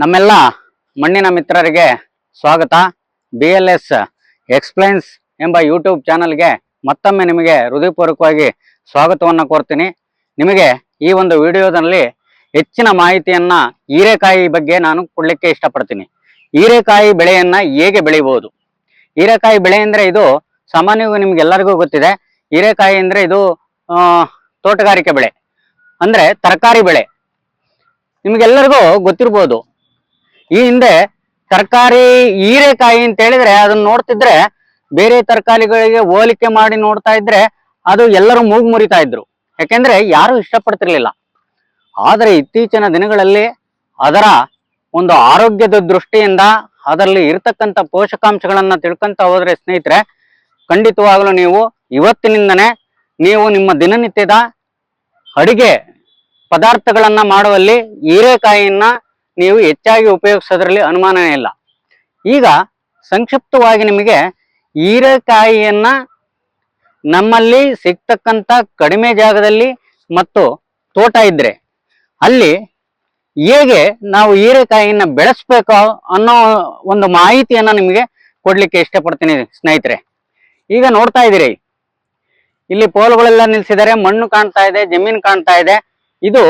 ನಮ್ಮೆಲ್ಲ ಮಣ್ಣಿನ ಮಿತ್ರರಿಗೆ ಸ್ವಾಗತ. ಬಿ ಎಲ್ ಎಸ್ ಎಕ್ಸ್ಪ್ಲೈನ್ಸ್ ಎಂಬ ಯೂಟ್ಯೂಬ್ ಚಾನಲ್ಗೆ ಮತ್ತೊಮ್ಮೆ ನಿಮಗೆ ಹೃದಯಪೂರ್ವಕವಾಗಿ ಸ್ವಾಗತವನ್ನು ಕೋರ್ತೀನಿ. ನಿಮಗೆ ಈ ಒಂದು ವಿಡಿಯೋದಲ್ಲಿ ಹೆಚ್ಚಿನ ಮಾಹಿತಿಯನ್ನು ಹೀರೆಕಾಯಿ ಬಗ್ಗೆ ನಾನು ಕೊಡಲಿಕ್ಕೆ ಇಷ್ಟಪಡ್ತೀನಿ. ಹೀರೆಕಾಯಿ ಬೆಳೆಯನ್ನು ಹೇಗೆ ಬೆಳೆಯಬಹುದು ಹೀರೆಕಾಯಿ ಬೆಳೆ ಅಂದರೆ ಇದು ಸಾಮಾನ್ಯವಾಗಿ ನಿಮಗೆಲ್ಲರಿಗೂ ಗೊತ್ತಿದೆ. ಹೀರೆಕಾಯಿ ಅಂದರೆ ಇದು ತೋಟಗಾರಿಕೆ ಬೆಳೆ. ಅಂದರೆ ತರಕಾರಿ ಬೆಳೆ. ನಿಮಗೆಲ್ಲರಿಗೂ ಗೊತ್ತಿರ್ಬೋದು. ಈ ಹಿಂದೆ ತರಕಾರಿ ಹೀರೆಕಾಯಿ ಅಂತ ಹೇಳಿದ್ರೆ ಅದನ್ನ ನೋಡ್ತಿದ್ರೆ ಬೇರೆ ತರಕಾರಿಗಳಿಗೆ ಹೋಲಿಕೆ ಮಾಡಿ ನೋಡ್ತಾ ಇದ್ರೆ ಅದು ಎಲ್ಲರೂ ಮೂಗು ಮುರಿತಾ ಇದ್ರು. ಯಾಕೆಂದ್ರೆ ಯಾರು ಇಷ್ಟಪಡ್ತಿರ್ಲಿಲ್ಲ. ಆದರೆ ಇತ್ತೀಚಿನ ದಿನಗಳಲ್ಲಿ ಅದರ ಒಂದು ಆರೋಗ್ಯದ ದೃಷ್ಟಿಯಿಂದ ಅದರಲ್ಲಿ ಇರತಕ್ಕಂಥ ಪೋಷಕಾಂಶಗಳನ್ನ ತಿಳ್ಕೊಂತ ಹೋದ್ರೆ ಸ್ನೇಹಿತರೆ, ಖಂಡಿತವಾಗಲೂ ನೀವು ಇವತ್ತಿನಿಂದನೇ ನೀವು ನಿಮ್ಮ ದಿನನಿತ್ಯದ ಅಡಿಗೆ ಪದಾರ್ಥಗಳನ್ನ ಮಾಡುವಲ್ಲಿ ಹೀರೆಕಾಯಿಯನ್ನ ನೀವು ಹೆಚ್ಚಾಗಿ ಉಪಯೋಗಿಸೋದ್ರಲ್ಲಿ ಅನುಮಾನನೇ ಇಲ್ಲ. ಈಗ ಸಂಕ್ಷಿಪ್ತವಾಗಿ ನಿಮಗೆ ಹೀರೆಕಾಯಿಯನ್ನ ನಮ್ಮಲ್ಲಿ ಸಿಗ್ತಕ್ಕಂಥ ಕಡಿಮೆ ಜಾಗದಲ್ಲಿ ಮತ್ತು ತೋಟ ಇದ್ರೆ ಅಲ್ಲಿ ಹೇಗೆ ನಾವು ಹೀರೆಕಾಯಿಯನ್ನ ಬೆಳೆಸ್ಬೇಕು ಅನ್ನೋ ಒಂದು ಮಾಹಿತಿಯನ್ನ ನಿಮಗೆ ಕೊಡ್ಲಿಕ್ಕೆ ಇಷ್ಟಪಡ್ತೀನಿ ಸ್ನೇಹಿತರೆ. ಈಗ ನೋಡ್ತಾ ಇದ್ದೀರಿ. ಇಲ್ಲಿ ಪೋಲ್ಗಳೆಲ್ಲ ನಿಲ್ಸಿದ್ದಾರೆ, ಮಣ್ಣು ಕಾಣ್ತಾ ಇದೆ, ಜಮೀನು ಕಾಣ್ತಾ ಇದೆ. ಇದು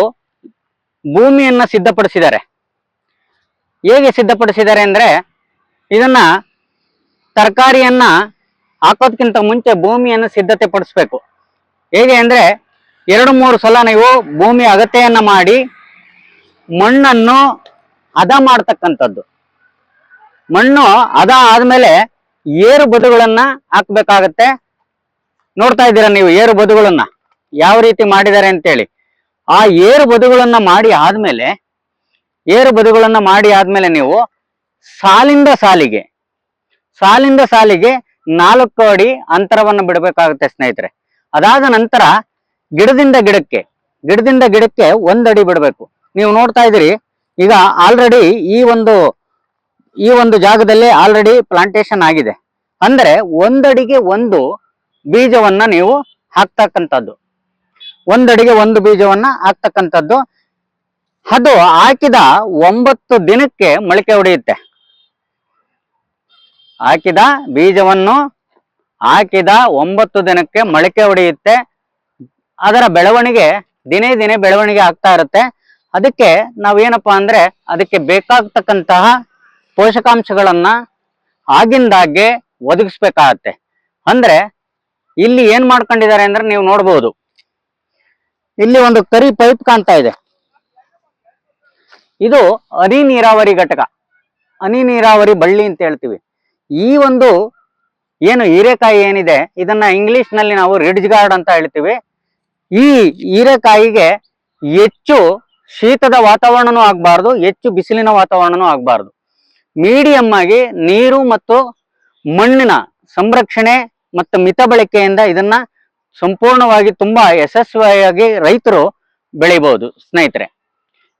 ಭೂಮಿಯನ್ನ ಸಿದ್ಧಪಡಿಸಿದ್ದಾರೆ. ಹೇಗೆ ಸಿದ್ಧಪಡಿಸಿದ್ದಾರೆ ಅಂದರೆ ಇದನ್ನ ತರಕಾರಿಯನ್ನ ಹಾಕೋದ್ಕಿಂತ ಮುಂಚೆ ಭೂಮಿಯನ್ನು ಸಿದ್ಧತೆ ಪಡಿಸ್ಬೇಕು ಹೇಗೆ ಅಂದರೆ ಎರಡು ಮೂರು ಸಲ ನೀವು ಭೂಮಿ ಅಗತೆಯನ್ನು ಮಾಡಿ ಮಣ್ಣನ್ನು ಹದ ಮಾಡ್ತಕ್ಕಂಥದ್ದು. ಮಣ್ಣು ಹದ ಆದಮೇಲೆ ಏರು ಬದುಗಳನ್ನು ಹಾಕಬೇಕಾಗತ್ತೆ. ನೋಡ್ತಾ ಇದ್ದೀರಾ ನೀವು ಏರು ಬದುಗಳನ್ನು? ಯಾವ ರೀತಿ ಮಾಡಿದ್ದಾರೆ ಅಂತೇಳಿ. ಆ ಏರು ಬದುಗಳನ್ನು ಮಾಡಿ ಆದ್ಮೇಲೆ ಏರು ಬದುಗಳನ್ನ ಮಾಡಿ ಆದ್ಮೇಲೆ ನೀವು ಸಾಲಿಂದ ಸಾಲಿಗೆ ಸಾಲಿಂದ ಸಾಲಿಗೆ ನಾಲ್ಕು ಅಡಿ ಅಂತರವನ್ನು ಬಿಡಬೇಕಾಗುತ್ತೆ ಸ್ನೇಹಿತರೆ. ಅದಾದ ನಂತರ ಗಿಡದಿಂದ ಗಿಡಕ್ಕೆ ಗಿಡದಿಂದ ಗಿಡಕ್ಕೆ ಒಂದಡಿ ಬಿಡಬೇಕು. ನೀವು ನೋಡ್ತಾ ಇದ್ದೀರಿ, ಈಗ ಆಲ್ರೆಡಿ ಈ ಒಂದು ಈ ಒಂದು ಜಾಗದಲ್ಲಿ ಆಲ್ರೆಡಿ ಪ್ಲಾಂಟೇಶನ್ ಆಗಿದೆ. ಅಂದ್ರೆ ಒಂದಡಿಗೆ ಒಂದು ಬೀಜವನ್ನ ನೀವು ಹಾಕ್ತಕ್ಕಂಥದ್ದು. ಒಂದಡಿಗೆ ಒಂದು ಬೀಜವನ್ನ ಹಾಕ್ತಕ್ಕಂಥದ್ದು. ಅದು ಹಾಕಿದ ಒಂಬತ್ತು ದಿನಕ್ಕೆ ಮೊಳಕೆ ಹೊಡೆಯುತ್ತೆ. ಹಾಕಿದ ಬೀಜವನ್ನು ಹಾಕಿದ ಒಂಬತ್ತು ದಿನಕ್ಕೆ ಮೊಳಕೆ ಹೊಡೆಯುತ್ತೆ. ಅದರ ಬೆಳವಣಿಗೆ ದಿನೇ ದಿನೇ ಬೆಳವಣಿಗೆ ಆಗ್ತಾ ಇರುತ್ತೆ. ಅದಕ್ಕೆ ನಾವೇನಪ್ಪಾ ಅಂದ್ರೆ ಅದಕ್ಕೆ ಬೇಕಾಗ್ತಕ್ಕಂತಹ ಪೋಷಕಾಂಶಗಳನ್ನ ಆಗಿಂದಾಗೆ ಒದಗಿಸ್ಬೇಕಾಗತ್ತೆ. ಅಂದ್ರೆ ಇಲ್ಲಿ ಏನ್ ಮಾಡ್ಕೊಂಡಿದ್ದಾರೆ ಅಂದ್ರೆ ನೀವು ನೋಡ್ಬೋದು. ಇಲ್ಲಿ ಒಂದು ಕರಿ ಪೈಪ್ ಕಾಣ್ತಾ ಇದೆ. ಇದು ಹನಿ ನೀರಾವರಿ ಘಟಕ. ಹನಿ ನೀರಾವರಿ ಬಳ್ಳಿ ಅಂತ ಹೇಳ್ತೀವಿ. ಈ ಒಂದು ಏನು ಹೀರೆಕಾಯಿ ಏನಿದೆ, ಇದನ್ನ ಇಂಗ್ಲಿಷ್ನಲ್ಲಿ ನಾವು ರಿಡ್ಜ್ ಗಾರ್ಡ್ ಅಂತ ಹೇಳ್ತೀವಿ. ಈ ಹೀರೆಕಾಯಿಗೆ ಹೆಚ್ಚು ಶೀತದ ವಾತಾವರಣನೂ ಆಗಬಾರ್ದು, ಹೆಚ್ಚು ಬಿಸಿಲಿನ ವಾತಾವರಣನೂ ಆಗಬಾರ್ದು. ಮೀಡಿಯಂ ಆಗಿ ನೀರು ಮತ್ತು ಮಣ್ಣಿನ ಸಂರಕ್ಷಣೆ ಮತ್ತು ಮಿತ ಬಳಕೆಯಿಂದ ಇದನ್ನ ಸಂಪೂರ್ಣವಾಗಿ ತುಂಬಾ ಯಶಸ್ವಿಯಾಗಿ ರೈತರು ಬೆಳಿಬಹುದು ಸ್ನೇಹಿತರೆ.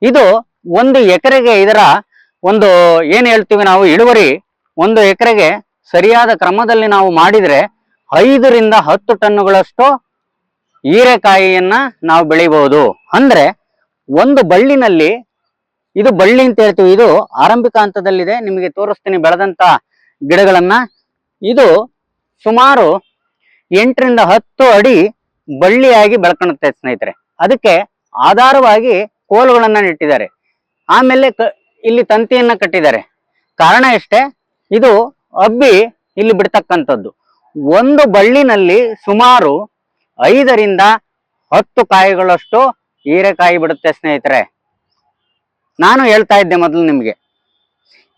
ಇದು ಒಂದು ಎಕರೆಗೆ ಇದರ ಒಂದು ಏನ್ ಹೇಳ್ತೀವಿ ನಾವು, ಇಳುವರಿ ಒಂದು ಎಕರೆಗೆ ಸರಿಯಾದ ಕ್ರಮದಲ್ಲಿ ನಾವು ಮಾಡಿದ್ರೆ ಐದರಿಂದ ಹತ್ತು ಟನ್ನುಗಳಷ್ಟು ಹೀರೆಕಾಯಿಯನ್ನ ನಾವು ಬೆಳಿಬಹುದು ಅಂದ್ರೆ ಒಂದು ಬಳ್ಳಿನಲ್ಲಿ, ಇದು ಬಳ್ಳಿ ಅಂತ ಹೇಳ್ತೀವಿ, ಇದು ಆರಂಭಿಕ ಹಂತದಲ್ಲಿದೆ, ನಿಮಗೆ ತೋರಿಸ್ತೀನಿ ಬೆಳೆದಂತ ಗಿಡಗಳನ್ನ. ಇದು ಸುಮಾರು ಎಂಟರಿಂದ ಹತ್ತು ಅಡಿ ಬಳ್ಳಿಯಾಗಿ ಬೆಳ್ಕೊಳುತ್ತೆ ಸ್ನೇಹಿತರೆ. ಅದಕ್ಕೆ ಆಧಾರವಾಗಿ ಕೋಲುಗಳನ್ನ ನೆಟ್ಟಿದ್ದಾರೆ. ಆಮೇಲೆ ಇಲ್ಲಿ ತಂತಿಯನ್ನ ಕಟ್ಟಿದ್ದಾರೆ. ಕಾರಣ ಎಷ್ಟೇ? ಇದು ಅಬ್ಬಿ ಇಲ್ಲಿ ಬಿಡ್ತಕ್ಕಂಥದ್ದು. ಒಂದು ಬಳ್ಳಿನಲ್ಲಿ ಸುಮಾರು ಐದರಿಂದ ಹತ್ತು ಕಾಯಿಗಳಷ್ಟು ಹೀರೆಕಾಯಿ ಬಿಡುತ್ತೆ ಸ್ನೇಹಿತರೆ. ನಾನು ಹೇಳ್ತಾ ಇದ್ದೆ ಮೊದಲು ನಿಮಗೆ.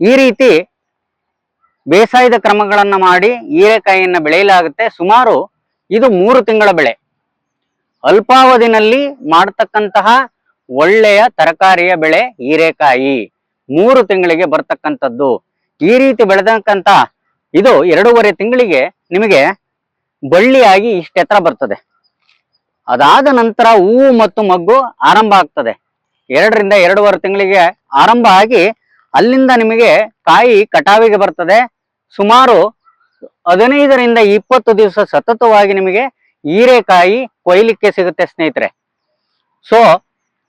ಈ ರೀತಿ ಬೇಸಾಯದ ಕ್ರಮಗಳನ್ನು ಮಾಡಿ ಹೀರೆಕಾಯಿಯನ್ನು ಬೆಳೆಯಲಾಗುತ್ತೆ. ಸುಮಾರು ಇದು ಮೂರು ತಿಂಗಳ ಬೆಳೆ. ಅಲ್ಪಾವಧಿನಲ್ಲಿ ಮಾಡತಕ್ಕಂತಹ ಒಳ್ಳೆಯ ತರಕಾರಿಯ ಬೆಳೆ ಹೀರೆಕಾಯಿ. ಮೂರು ತಿಂಗಳಿಗೆ ಬರ್ತಕ್ಕಂಥದ್ದು. ಈ ರೀತಿ ಬೆಳೆದಕ್ಕಂತ ಇದು ಎರಡೂವರೆ ತಿಂಗಳಿಗೆ ನಿಮಗೆ ಬಳ್ಳಿಯಾಗಿ ಇಷ್ಟೆತ್ರ ಎತ್ತರ ಬರ್ತದೆ. ಅದಾದ ನಂತರ ಹೂವು ಮತ್ತು ಮಗ್ಗು ಆರಂಭ ಆಗ್ತದೆ. ಎರಡರಿಂದ ಎರಡೂವರೆ ತಿಂಗಳಿಗೆ ಆರಂಭ ಆಗಿ ಅಲ್ಲಿಂದ ನಿಮಗೆ ಕಾಯಿ ಕಟಾವಿಗೆ ಬರ್ತದೆ. ಸುಮಾರು ಹದಿನೈದರಿಂದ ಇಪ್ಪತ್ತು ದಿವಸ ಸತತವಾಗಿ ನಿಮಗೆ ಹೀರೆಕಾಯಿ ಕೊಯ್ಲಿಕ್ಕೆ ಸಿಗುತ್ತೆ ಸ್ನೇಹಿತರೆ. ಸೊ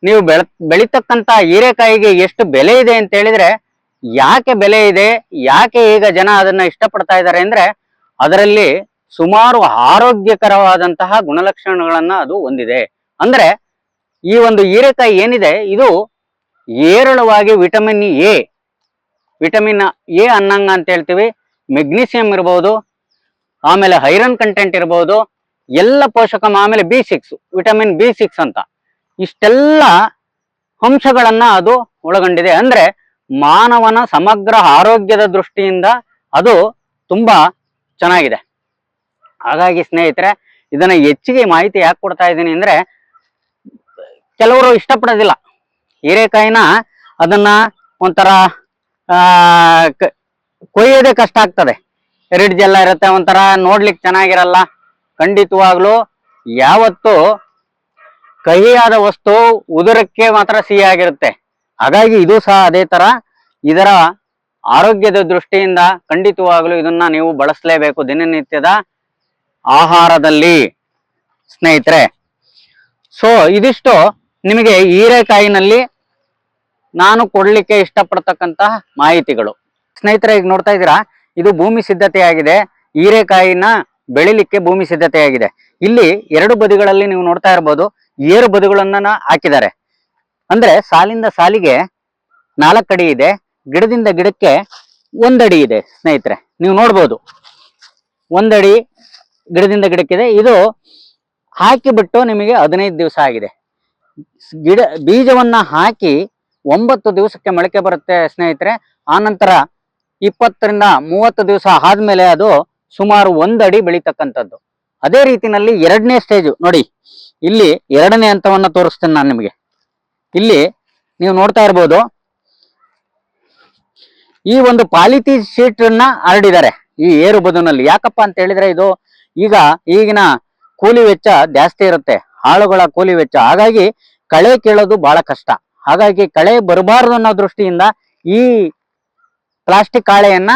ನೀವು ಬೆಳ, ಬೆಳಿತಕ್ಕಂತ ಹೀರೆಕಾಯಿಗೆ ಎಷ್ಟು ಬೆಲೆ ಇದೆ ಅಂತ ಹೇಳಿದ್ರೆ, ಯಾಕೆ ಬೆಲೆ ಇದೆ, ಯಾಕೆ ಈಗ ಜನ ಅದನ್ನ ಇಷ್ಟಪಡ್ತಾ ಇದ್ದಾರೆ ಅಂದ್ರೆ, ಅದರಲ್ಲಿ ಸುಮಾರು ಆರೋಗ್ಯಕರವಾದಂತಹ ಗುಣಲಕ್ಷಣಗಳನ್ನ ಅದು ಹೊಂದಿದೆ. ಅಂದ್ರೆ, ಈ ಒಂದು ಹೀರೆಕಾಯಿ ಏನಿದೆ, ಇದು ಏರಳವಾಗಿ ವಿಟಮಿನ್ ಎ ವಿಟಮಿನ್ ಎ ಅನ್ನಂಗ ಅಂತ ಹೇಳ್ತೀವಿ. ಮೆಗ್ನೀಸಿಯಂ ಇರಬಹುದು ಆಮೇಲೆ ಐರನ್ ಕಂಟೆಂಟ್ ಇರಬಹುದು ಎಲ್ಲ ಪೋಷಕ ಆಮೇಲೆ B six, vitamin B six ಅಂತ. ಇಷ್ಟೆಲ್ಲ ಅಂಶಗಳನ್ನ ಅದು ಒಳಗೊಂಡಿದೆ. ಅಂದ್ರೆ ಮಾನವನ ಸಮಗ್ರ ಆರೋಗ್ಯದ ದೃಷ್ಟಿಯಿಂದ ಅದು ತುಂಬಾ ಚೆನ್ನಾಗಿದೆ. ಹಾಗಾಗಿ ಸ್ನೇಹಿತರೆ, ಇದನ್ನ ಹೆಚ್ಚಿಗೆ ಮಾಹಿತಿ ಯಾಕೆ ಕೊಡ್ತಾ ಇದ್ದೀನಿ ಅಂದ್ರೆ, ಕೆಲವರು ಇಷ್ಟಪಡೋದಿಲ್ಲ. ಹೀರೆಕಾಯಿನ ಅದನ್ನ ಒಂಥರ, ಆ ಕೊಯ್ಯೋದೇ ಕಷ್ಟ ಆಗ್ತದೆ. ರಿಡ್ಜ್ ಎಲ್ಲ ಇರುತ್ತೆ, ಒಂಥರ ನೋಡ್ಲಿಕ್ಕೆ ಚೆನ್ನಾಗಿರಲ್ಲ. ಖಂಡಿತವಾಗ್ಲೂ ಯಾವತ್ತು ಕಹಿಯಾದ ವಸ್ತು ಉದರಕ್ಕೆ ಮಾತ್ರ ಸಿಹಿಯಾಗಿರುತ್ತೆ. ಹಾಗಾಗಿ ಇದು ಸಹ ಅದೇ ತರ ಇದರ ಆರೋಗ್ಯದ ದೃಷ್ಟಿಯಿಂದ ಖಂಡಿತವಾಗಲೂ ಇದನ್ನ ನೀವು ಬಳಸಲೇಬೇಕು ದಿನನಿತ್ಯದ ಆಹಾರದಲ್ಲಿ. ಸ್ನೇಹಿತರೆ, ಸೊ ಇದಿಷ್ಟು ನಿಮಗೆ ಹೀರೆಕಾಯಿನಲ್ಲಿ ನಾನು ಕೊಡ್ಲಿಕ್ಕೆ ಇಷ್ಟಪಡ್ತಕ್ಕಂತಹ ಮಾಹಿತಿಗಳು. ಸ್ನೇಹಿತರೆ, ಈಗ ನೋಡ್ತಾ ಇದ್ದೀರಾ, ಇದು ಭೂಮಿ ಸಿದ್ಧತೆಯಾಗಿದೆ. ಹೀರೆಕಾಯಿನ ಬೆಳಿಲಿಕ್ಕೆ ಭೂಮಿ ಸಿದ್ಧತೆಯಾಗಿದೆ. ಇಲ್ಲಿ ಎರಡು ಬದಿಗಳಲ್ಲಿ ನೀವು ನೋಡ್ತಾ ಇರ್ಬೋದು ಏರು ಬದುಗಳನ್ನ ಹಾಕಿದ್ದಾರೆ. ಅಂದ್ರೆ ಸಾಲಿಂದ ಸಾಲಿಗೆ ನಾಲ್ಕಡಿ ಇದೆ, ಗಿಡದಿಂದ ಗಿಡಕ್ಕೆ ಒಂದಡಿ ಇದೆ, ಸ್ನೇಹಿತರೆ. ನೀವು ನೋಡ್ಬೋದು. ಒಂದಡಿ ಗಿಡದಿಂದ ಗಿಡಕ್ಕಿದೆ. ಇದು ಹಾಕಿಬಿಟ್ಟು ನಿಮಗೆ ಹದಿನೈದು ದಿವಸ ಆಗಿದೆ. ಗಿಡ, ಬೀಜವನ್ನ ಹಾಕಿ ಒಂಬತ್ತು ದಿವಸಕ್ಕೆ ಮೊಳಕೆ ಬರುತ್ತೆ, ಸ್ನೇಹಿತರೆ. ಆನಂತರ ಇಪ್ಪತ್ತರಿಂದ ಮೂವತ್ತು ದಿವಸ ಆದ್ಮೇಲೆ ಅದು ಸುಮಾರು ಒಂದಡಿ ಬೆಳೀತಕ್ಕಂಥದ್ದು. ಅದೇ ರೀತಿನಲ್ಲಿ ಎರಡನೇ ಸ್ಟೇಜು ನೋಡಿ. ಇಲ್ಲಿ ಎರಡನೇ ಹಂತವನ್ನು ತೋರಿಸ್ತೇನೆ ನಾನು ನಿಮಗೆ. ಇಲ್ಲಿ ನೀವು ನೋಡ್ತಾ ಇರ್ಬೋದು, ಈ ಒಂದು ಪಾಲಿತಿ ಶೀಟ್ ಅನ್ನ ಹರಡಿದ್ದಾರೆ ಈ ಏರು ಬದುನಲ್ಲಿ ಯಾಕಪ್ಪ ಅಂತ ಹೇಳಿದ್ರೆ ಇದು ಈಗ ಈಗಿನ ಕೂಲಿ ವೆಚ್ಚ ಜಾಸ್ತಿ ಇರುತ್ತೆ ಆಳುಗಳ ಕೂಲಿ ವೆಚ್ಚ. ಹಾಗಾಗಿ ಕಳೆ ಕೇಳೋದು ಬಹಳ ಕಷ್ಟ. ಹಾಗಾಗಿ ಕಳೆ ಬರಬಾರದು ಅನ್ನೋ ದೃಷ್ಟಿಯಿಂದ ಈ ಪ್ಲಾಸ್ಟಿಕ್ ಹಾಳೆಯನ್ನ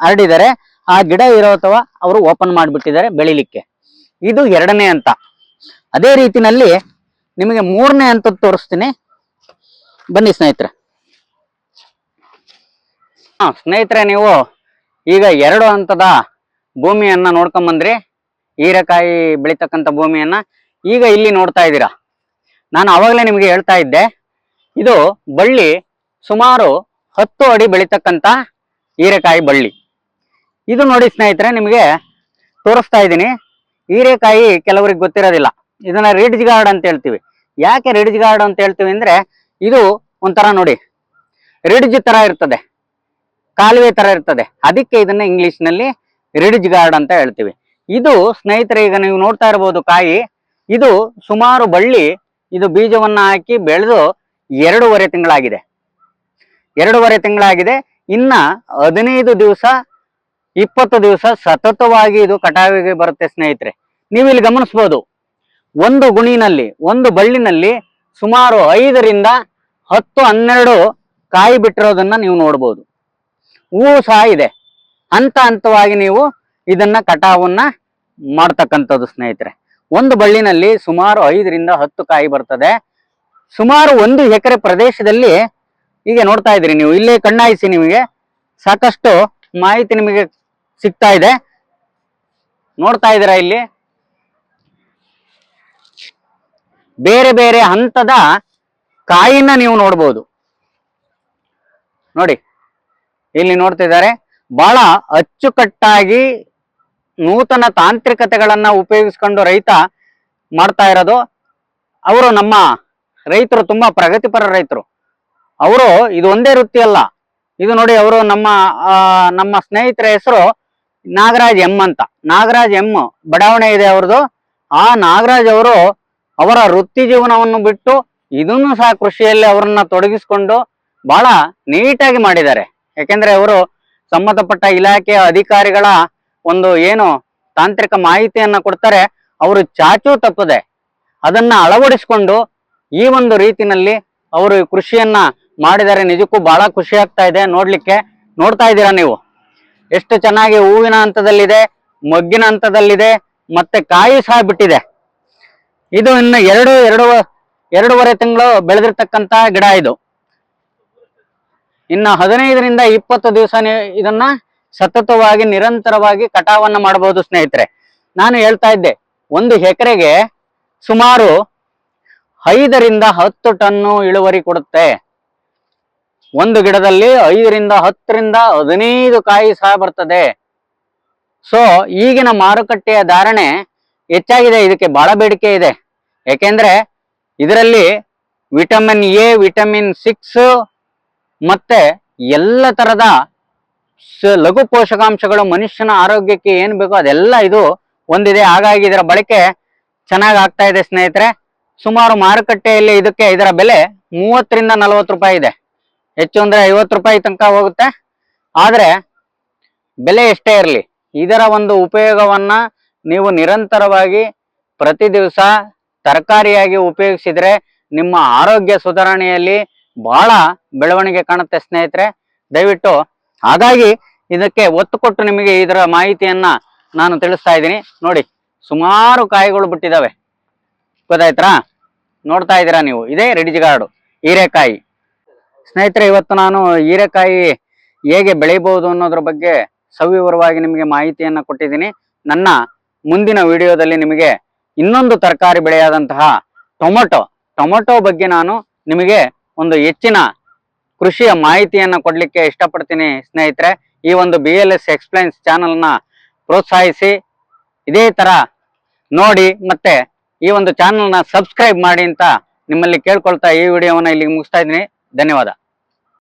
ಹರಡಿದರೆ ಆ ಗಿಡ ಇರೋ ಅಥವಾ ಅವರು ಓಪನ್ ಮಾಡಿಬಿಟ್ಟಿದ್ದಾರೆ ಬೆಳಿಲಿಕ್ಕೆ. ಇದು ಎರಡನೇ ಹಂತ. ಅದೇ ರೀತಿನಲ್ಲಿ ನಿಮಗೆ ಮೂರನೇ ಹಂತದ ತೋರಿಸ್ತೀನಿ. ಬನ್ನಿ ಸ್ನೇಹಿತರೆ. ಹಾ, ಸ್ನೇಹಿತರೆ, ನೀವು ಈಗ ಎರಡು ಹಂತದ ಭೂಮಿಯನ್ನ ನೋಡ್ಕೊಂಬಂದ್ರಿ ಹೀರೆಕಾಯಿ ಬೆಳಿತಕ್ಕಂಥ ಭೂಮಿಯನ್ನ ಈಗ ಇಲ್ಲಿ ನೋಡ್ತಾ ಇದ್ದೀರಾ. ನಾನು ಅವಾಗಲೇ ನಿಮಗೆ ಹೇಳ್ತಾ ಇದ್ದೆ, ಇದು ಬಳ್ಳಿ ಸುಮಾರು ಹತ್ತು ಅಡಿ ಬೆಳಿತಕ್ಕಂಥ ಹೀರೆಕಾಯಿ ಬಳ್ಳಿ. ಇದು ನೋಡಿ ಸ್ನೇಹಿತರೆ, ನಿಮಗೆ ತೋರಿಸ್ತಾ ಇದ್ದೀನಿ. ಹೀರೆಕಾಯಿ ಕೆಲವರಿಗೆ ಗೊತ್ತಿರೋದಿಲ್ಲ. ಇದನ್ನ ರಿಡ್ಜ್ ಗಾರ್ಡ್ ಅಂತ ಹೇಳ್ತೀವಿ. ಯಾಕೆ ರಿಡ್ಜ್ ಗಾರ್ಡ್ ಅಂತ ಹೇಳ್ತೀವಿ ಅಂದ್ರೆ ಇದು ಒಂಥರ ನೋಡಿ, ರಿಡ್ಜ್ ತರ ಇರ್ತದೆ, ಕಾಲುವೆ ತರ ಇರ್ತದೆ. ಅದಕ್ಕೆ ಇದನ್ನ ಇಂಗ್ಲಿಷ್ನಲ್ಲಿ ರಿಡ್ಜ್ ಗಾರ್ಡ್ ಅಂತ ಹೇಳ್ತೀವಿ. ಇದು ಸ್ನೇಹಿತರೆ, ಈಗ ನೀವು ನೋಡ್ತಾ ಇರಬಹುದು ಕಾಯಿ, ಇದು ಸುಮಾರು ಬಳ್ಳಿ ಇದು ಬೀಜವನ್ನ ಹಾಕಿ ಬೆಳೆದು ಎರಡೂವರೆ ತಿಂಗಳಾಗಿದೆ. ಎರಡೂವರೆ ತಿಂಗಳಾಗಿದೆ. ಇನ್ನ ಹದಿನೈದು ದಿವಸ, ಇಪ್ಪತ್ತು ದಿವಸ ಸತತವಾಗಿ ಇದು ಕಟಾವಿಗೆ ಬರುತ್ತೆ ಸ್ನೇಹಿತರೆ. ನೀವು ಇಲ್ಲಿ ಗಮನಿಸ್ಬೋದು ಒಂದು ಗುಣಿನಲ್ಲಿ, ಒಂದು ಬಳ್ಳಿನಲ್ಲಿ ಸುಮಾರು ಐದರಿಂದ ಹತ್ತು, ಹನ್ನೆರಡು ಕಾಯಿ ಬಿಟ್ಟಿರೋದನ್ನ ನೀವು ನೋಡ್ಬೋದು. ಹೂವು ಸಹ ಇದೆ. ಹಂತ ಹಂತವಾಗಿ ನೀವು ಇದನ್ನ ಕಟಾವನ್ನ ಮಾಡ್ತಕ್ಕಂಥದ್ದು ಸ್ನೇಹಿತರೆ. ಒಂದು ಬಳ್ಳಿನಲ್ಲಿ ಸುಮಾರು ಐದರಿಂದ ಹತ್ತು ಕಾಯಿ ಬರ್ತದೆ. ಸುಮಾರು ಒಂದು ಎಕರೆ ಪ್ರದೇಶದಲ್ಲಿ, ಈಗ ನೋಡ್ತಾ ಇದ್ರಿ ನೀವು, ಇಲ್ಲೇ ಕಣ್ಣಾಯಿಸಿ ನಿಮಗೆ ಸಾಕಷ್ಟು ಮಾಹಿತಿ ನಿಮಗೆ ಸಿಗ್ತಾ ಇದೆ. ನೋಡ್ತಾ ಇದ್ದೀರಾ ಇಲ್ಲಿ? ಬೇರೆ ಬೇರೆ ಹಂತದ ಕಾಯಿನ ನೀವು ನೋಡ್ಬೋದು. ನೋಡಿ, ಇಲ್ಲಿ ನೋಡ್ತಿದ್ದಾರೆ ಬಹಳ ಅಚ್ಚುಕಟ್ಟಾಗಿ ನೂತನ ತಾಂತ್ರಿಕತೆಗಳನ್ನ ಉಪಯೋಗಿಸ್ಕೊಂಡು ರೈತ ಮಾಡ್ತಾ ಇರೋದು. ಅವರು ನಮ್ಮ ರೈತರು, ತುಂಬಾ ಪ್ರಗತಿಪರ ರೈತರು. ಅವರು ಇದು ಒಂದೇ ವೃತ್ತಿ ಅಲ್ಲ. ಇದು ನೋಡಿ, ಅವರು ನಮ್ಮ ನಮ್ಮ ಸ್ನೇಹಿತರ ಹೆಸರು ನಾಗರಾಜ್ ಎಂ ಅಂತ. ನಾಗರಾಜ್ ಎಂ ಬಡಾವಣೆ ಇದೆ ಅವ್ರದ್ದು. ಆ ನಾಗರಾಜ್ ಅವರು ಅವರ ವೃತ್ತಿ ಜೀವನವನ್ನು ಬಿಟ್ಟು ಇದನ್ನು ಸಹ ಕೃಷಿಯಲ್ಲಿ ಅವರನ್ನ ತೊಡಗಿಸಿಕೊಂಡು ಬಹಳ ನೀಟಾಗಿ ಮಾಡಿದ್ದಾರೆ. ಯಾಕೆಂದ್ರೆ ಅವರು ಸಂಬಂಧಪಟ್ಟ ಇಲಾಖೆಯ ಅಧಿಕಾರಿಗಳ ಒಂದು ಏನು ತಾಂತ್ರಿಕ ಮಾಹಿತಿಯನ್ನ ಕೊಡ್ತಾರೆ. ಅವರು ಚಾಚು ತಪ್ಪದೆ ಅದನ್ನ ಅಳವಡಿಸಿಕೊಂಡು ಈ ಒಂದು ರೀತಿನಲ್ಲಿ ಅವರು ಕೃಷಿಯನ್ನ ಮಾಡಿದರೆ ನಿಜಕ್ಕೂ ಬಹಳ ಖುಷಿ ಆಗ್ತಾ ಇದೆ. ನೋಡ್ಲಿಕ್ಕೆ ನೋಡ್ತಾ ಇದ್ದೀರಾ ನೀವು? ಎಷ್ಟು ಚೆನ್ನಾಗಿ ಹೂವಿನ ಹಂತದಲ್ಲಿದೆ, ಮೊಗ್ಗಿನ ಹಂತದಲ್ಲಿದೆ, ಮತ್ತೆ ಕಾಯಿ ಸಹ ಬಿಟ್ಟಿದೆ. ಇದು ಇನ್ನು ಎರಡು ಎರಡು, ಎರಡೂವರೆ ತಿಂಗಳು ಬೆಳೆದಿರ್ತಕ್ಕಂತ ಗಿಡ ಇದು. ಇನ್ನು ಹದಿನೈದರಿಂದ ಇಪ್ಪತ್ತು ದಿವಸ ಇದನ್ನ ಸತತವಾಗಿ ನಿರಂತರವಾಗಿ ಕಟಾವನ್ನ ಮಾಡಬಹುದು ಸ್ನೇಹಿತರೆ. ನಾನು ಹೇಳ್ತಾ ಇದ್ದೆ, ಒಂದು ಎಕರೆಗೆ ಸುಮಾರು ಐದರಿಂದ ಹತ್ತು ಟನ್ನು ಇಳುವರಿ ಕೊಡುತ್ತೆ. ಒಂದು ಗಿಡದಲ್ಲಿ ಐದರಿಂದ ಹತ್ತರಿಂದ ಹದಿನೈದು ಕಾಯಿ ಸಹ ಬರ್ತದೆ. ಸೊ ಈಗಿನ ಮಾರುಕಟ್ಟೆಯ ಧಾರಣೆ ಹೆಚ್ಚಾಗಿದೆ, ಇದಕ್ಕೆ ಬಹಳ ಬೇಡಿಕೆ ಇದೆ. ಯಾಕೆಂದ್ರೆ ಇದರಲ್ಲಿ ವಿಟಮಿನ್ ಎ, ವಿಟಮಿನ್ ಸಿಕ್ಸ್ ಮತ್ತೆ ಎಲ್ಲ ತರದ ಲಘು ಪೋಷಕಾಂಶಗಳು ಮನುಷ್ಯನ ಆರೋಗ್ಯಕ್ಕೆ ಏನ್ ಬೇಕೋ ಅದೆಲ್ಲ ಇದು ಹೊಂದಿದೆ. ಹಾಗಾಗಿ ಇದರ ಬಳಕೆ ಚೆನ್ನಾಗಿ ಆಗ್ತಾ ಇದೆ ಸ್ನೇಹಿತರೆ. ಸುಮಾರು ಮಾರುಕಟ್ಟೆಯಲ್ಲಿ ಇದಕ್ಕೆ ಇದರ ಬೆಲೆ ಮೂವತ್ತರಿಂದ ನಲವತ್ತು ರೂಪಾಯಿ ಇದೆ. ಹೆಚ್ಚು ಅಂದ್ರೆ ಐವತ್ತು ರೂಪಾಯಿ ತನಕ ಹೋಗುತ್ತೆ. ಆದ್ರೆ ಬೆಲೆ ಎಷ್ಟೇ ಇರಲಿ, ಇದರ ಒಂದು ಉಪಯೋಗವನ್ನ ನೀವು ನಿರಂತರವಾಗಿ ಪ್ರತಿ ದಿವಸ ತರಕಾರಿಯಾಗಿ ಉಪಯೋಗಿಸಿದ್ರೆ ನಿಮ್ಮ ಆರೋಗ್ಯ ಸುಧಾರಣೆಯಲ್ಲಿ ಬಹಳ ಬೆಳವಣಿಗೆ ಕಾಣುತ್ತೆ ಸ್ನೇಹಿತರೆ. ದಯವಿಟ್ಟು ಹಾಗಾಗಿ ಇದಕ್ಕೆ ಒತ್ತು ಕೊಟ್ಟು ನಿಮಗೆ ಇದರ ಮಾಹಿತಿಯನ್ನ ನಾನು ತಿಳಿಸ್ತಾ ಇದ್ದೀನಿ. ನೋಡಿ, ಸುಮಾರು ಕಾಯಿಗಳು ಬಿಟ್ಟಿದ್ದಾವೆ. ಗೊತ್ತಾಯ್ತಾ? ನೋಡ್ತಾ ಇದ್ದೀರಾ ನೀವು? ಇದೇ ರೆಡಿಜ್ಗಾರ್ಡು, ಹೀರೆಕಾಯಿ. ಸ್ನೇಹಿತರೆ, ಇವತ್ತು ನಾನು ಹೀರೆಕಾಯಿ ಹೇಗೆ ಬೆಳೆಯಬಹುದು ಅನ್ನೋದ್ರ ಬಗ್ಗೆ ಸವಿವರವಾಗಿ ನಿಮಗೆ ಮಾಹಿತಿಯನ್ನ ಕೊಟ್ಟಿದ್ದೀನಿ. ನನ್ನ ಮುಂದಿನ ವಿಡಿಯೋದಲ್ಲಿ ನಿಮಗೆ ಇನ್ನೊಂದು ತರಕಾರಿ ಬೆಳೆಯಾದಂತಹ ಟೊಮೊಟೊ ಟೊಮೊಟೊ ಬಗ್ಗೆ ನಾನು ನಿಮಗೆ ಒಂದು ಹೆಚ್ಚಿನ ಕೃಷಿಯ ಮಾಹಿತಿಯನ್ನು ಕೊಡಲಿಕ್ಕೆ ಇಷ್ಟಪಡ್ತೀನಿ ಸ್ನೇಹಿತರೆ, ಈ ಒಂದು ಬಿ ಎಲ್ ಎಸ್ ಎಕ್ಸ್ಪ್ಲೈನ್ಸ್ ಚಾನಲ್ನ ಪ್ರೋತ್ಸಾಹಿಸಿ, ಇದೇ ಥರ ನೋಡಿ ಮತ್ತೆ ಈ ಒಂದು ಚಾನಲ್ನ ಸಬ್ಸ್ಕ್ರೈಬ್ ಮಾಡಿ ಅಂತ ನಿಮ್ಮಲ್ಲಿ ಕೇಳ್ಕೊಳ್ತಾ ಈ ವಿಡಿಯೋವನ್ನು ಇಲ್ಲಿಗೆ ಮುಗಿಸ್ತಾ ಇದ್ದೀನಿ. ಧನ್ಯವಾದ.